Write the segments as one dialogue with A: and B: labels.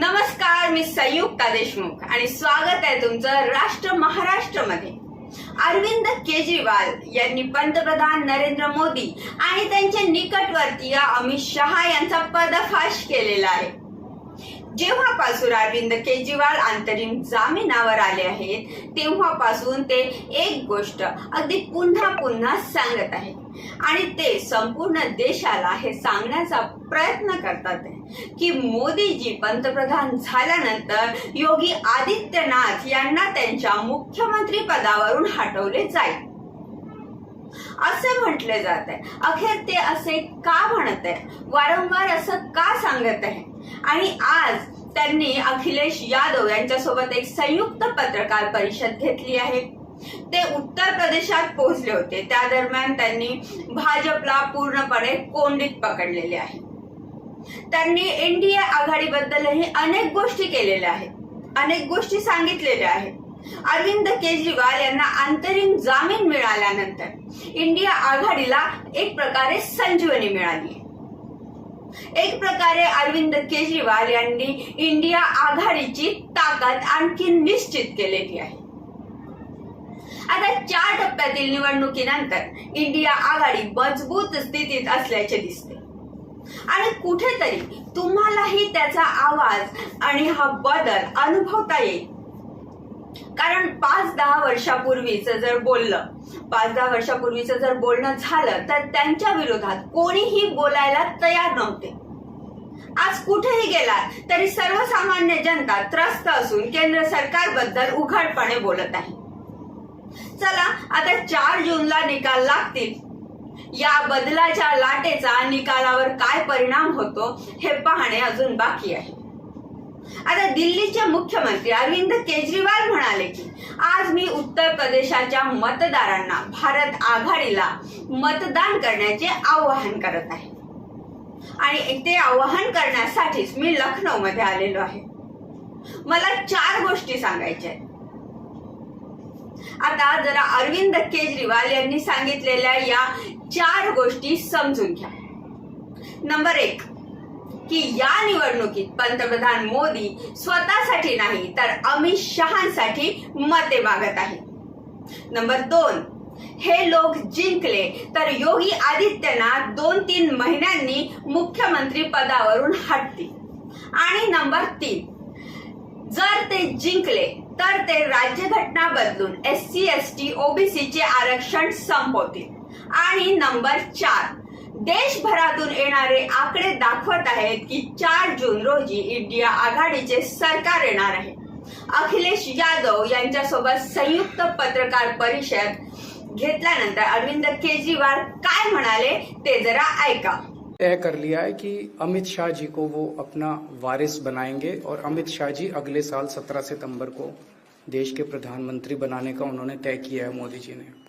A: नमस्कार मी संयुक्ता देशमुख आणि स्वागत आहे तुमचं राष्ट्र महाराष्ट्रमध्ये अरविंद केजरीवाल यांनी पंतप्रधान नरेंद्र मोदी आणि त्यांचे निकटवर्तीय अमित शहा यांचा पर्दाफाश केलेला आहे. जेव्हापासून अरविंद केजरीवाल अंतरिम जामिनावर आले आहेत तेव्हापासून ते एक गोष्ट अगदी पुन्हा पुन्हा सांगत आहे आणि ते संपूर्ण देशाला हे सांगण्याचा प्रयत्न करतात की मोदीजी पंतप्रधान झाल्यानंतर योगी आदित्यनाथ यांना त्यांच्या मुख्यमंत्री पदावरून हटवले जाईल. असे म्हटले जात आहे अखेर ते असे का म्हणत आहे वारंवार असं का सांगत आहे आणि आज त्यांनी अखिलेश यादव यांच्यासोबत एक संयुक्त पत्रकार परिषद घेतली आहे. ते उत्तर प्रदेशात पोहोचले होते. त्या दरम्यान त्यांनी भाजपला पूर्णपणे कोंडीत पकडलेले आहे. त्यांनी एनडीए आघाडीबद्दलही अनेक गोष्टी केलेल्या आहेत. अनेक गोष्टी सांगितलेल्या आहेत. अरविंद केजरीवाल यांना अंतरिम जामीन मिळाल्यानंतर इंडिया आघाडीला एक प्रकारे संजीवनी मिळाली एक प्रकारे अरविंद केजरीवाल यांनी इंडिया आघाडीची ताकद आणखी निश्चित केलेली आहे. आता चार टप्प्यातील निवडणुकीनंतर इंडिया आघाडी मजबूत स्थितीत असल्याचे दिसते. आणि कुठेतरी तुम्हालाही त्याचा आवाज आणि हा बदल अनुभवता येईल. कारण पाच दहा वर्षापूर्वीच जर बोललं पाच दहा वर्षापूर्वीच जर बोलणं झालं तर त्यांच्या विरोधात कोणीही बोलायला तयार नव्हते. आज कुठेही गेलात तरी सर्वसामान्य जनता त्रस्त असून केंद्र सरकारबद्दल उघडपणे बोलत आहे. चला आता चार जूनला निकाल लागतील. या बदलाच्या लाटेचा निकालावर काय परिणाम होतो हे पाहणे अजून बाकी आहे. आता दिल्लीचे मुख्यमंत्री अरविंद केजरीवाल म्हणाले की आज मी उत्तर प्रदेशाच्या मतदारांना भारत आघाडीला मतदान करण्याचे आवाहन करत आहे. आणि ते आवाहन करण्यासाठीच मी लखनौ मध्ये आलेलो आहे. मला चार गोष्टी सांगायच्या आहेत. आता जरा अरविंद केजरीवाल यांनी सांगितलेल्या या चार गोष्टी समजून घ्या. नंबर एक की या निवडणुकीत पंतप्रधान मोदी स्वतःसाठी नाही तर अमित शहासाठी मते मागत आहे नंबर दोन हे लोक जिंकले तर योगी आदित्यनाथ दोन तीन महिन्यांनी मुख्यमंत्री पदावरून हटतील. आणि नंबर तीन जर ते जिंकले तर ते राज्यघटना बदलून एस सी एस टी ओबीसीचे आरक्षण संपवतील. आणि नंबर चार देशभरातून येणारे आकडे दाखवत चार जून रोजी इंडिया आघाडीचे सरकार अखिलेश यादव संयुक्त पत्रकार परिषद घेतल्यानंतर अरविंद केजरीवाल काय ते जरा ऐका.
B: तय कर लिया है कि अमित शाह जी को वो अपना वारिस बनाएँगे और अमित शाह जी अगले साल 17 सितंबर को देश के प्रधानमंत्री बनाने का उन्होंने तय किया है मोदी जी ने।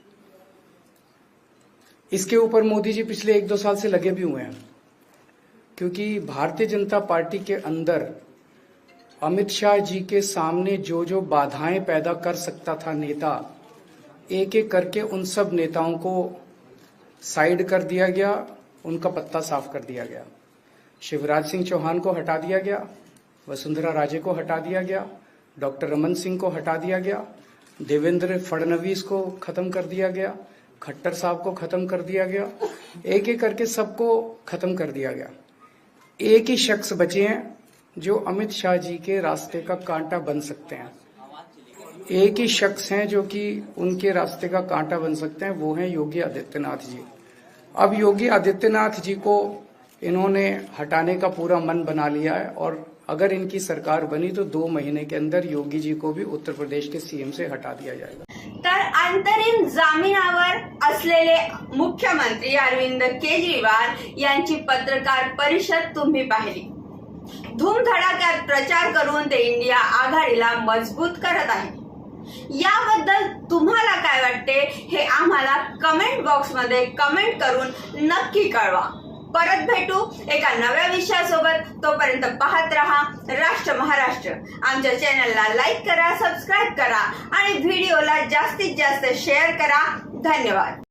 B: इसके ऊपर मोदी जी पिछले एक दो साल से लगे भी हुए हैं। क्योंकि भारतीय जनता पार्टी के अंदर अमित शाह जी के सामने जो जो बाधाएँ पैदा कर सकता था नेता एक एक करके उन सब नेताओं को साइड कर दिया गया, उनका पत्ता साफ़ कर दिया गया। शिवराज सिंह चौहान को हटा दिया गया, वसुंधरा राजे को हटा दिया गया, डॉक्टर रमन सिंह को हटा दिया गया, देवेंद्र फडणवीस को खत्म कर दिया गया खट्टर साहब को खत्म कर दिया गया। एक एक करके सबको खत्म कर दिया गया। एक ही शख्स बचे हैं जो अमित शाह जी के रास्ते का कांटा बन सकते हैं। एक ही शख्स हैं जो कि उनके रास्ते का कांटा बन सकते हैं, वो हैं योगी आदित्यनाथ जी। अब योगी आदित्यनाथ जी को इन्होंने हटाने का पूरा मन बना लिया है और अगर इनकी सरकार बनी तो दो महीने के अंदर योगी जी को भी उत्तर प्रदेश के सीएम से हटा दिया जाएगा।
A: तर अंतरिम जामिनावर असलेले मुख्यमंत्री अरविंद केजरीवाल यांची पत्रकार परिषद तुम्ही पाहिली. धूमधडाक्यात प्रचार करून ते इंडिया आघाडीला मजबूत करत आहे. याबद्दल तुम्हाला काय वाटते हे आम्हाला कमेंट बॉक्समध्ये कमेंट करून नक्की कळवा. परत भेटू एका नव्या विषयासोबत. तोपर्यंत पाहत रहा राष्ट्र महाराष्ट्र. आमच्या चॅनलला लाईक करा सबस्क्राईब करा आणि व्हिडिओला जास्तीत जास्त शेअर करा. धन्यवाद.